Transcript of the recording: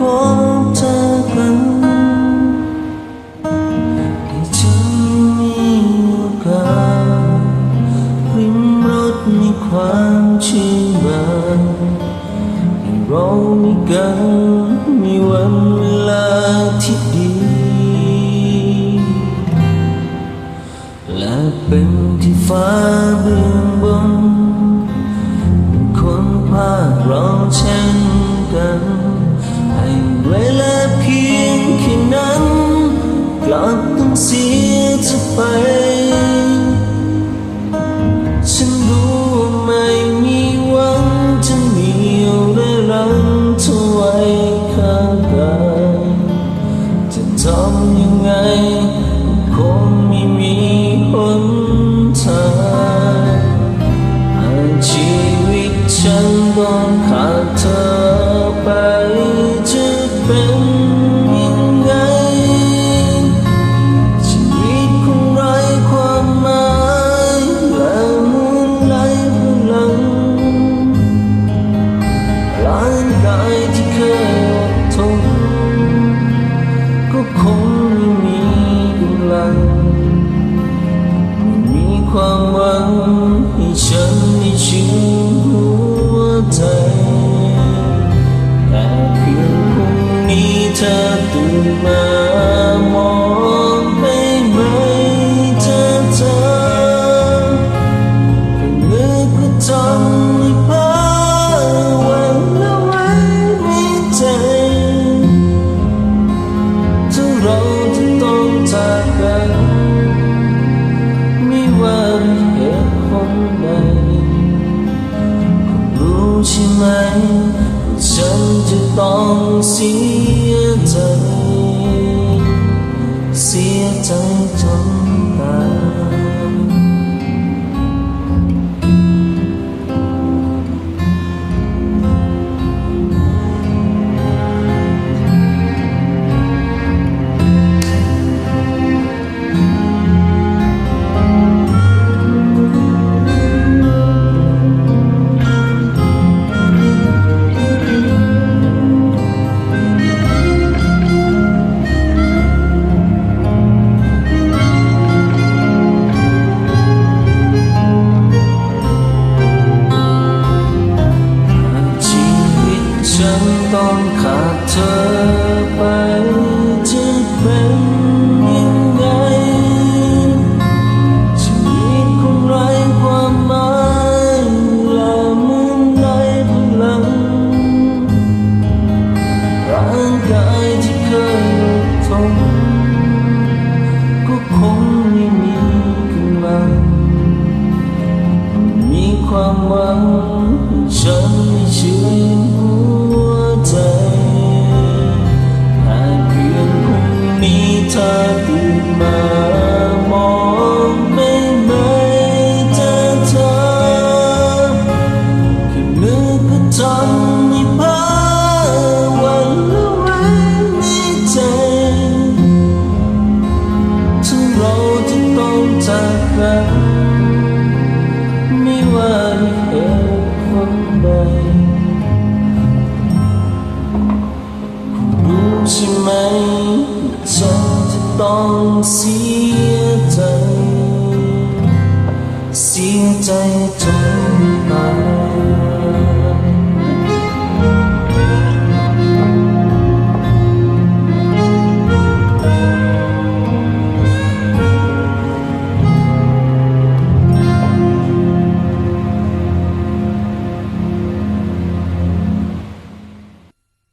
พบเจอกันให้ฉัมีโอกาสริมรถในความชื่นบานให้เรามีกันมีวันเวลาที่ดี และเป็นที่ฟ้าเบื้องบนคนพาเราเช่น seem to find ตื่นมามองได้ไม่เจอเธอนึกว่าจำภาพวันละไว้ในใจถึงเราจะต้องจากกันไม่ว่าเหตุผลใดรู้ใช่ไหมฉันจะต้องเสีย apa Còn xin 拜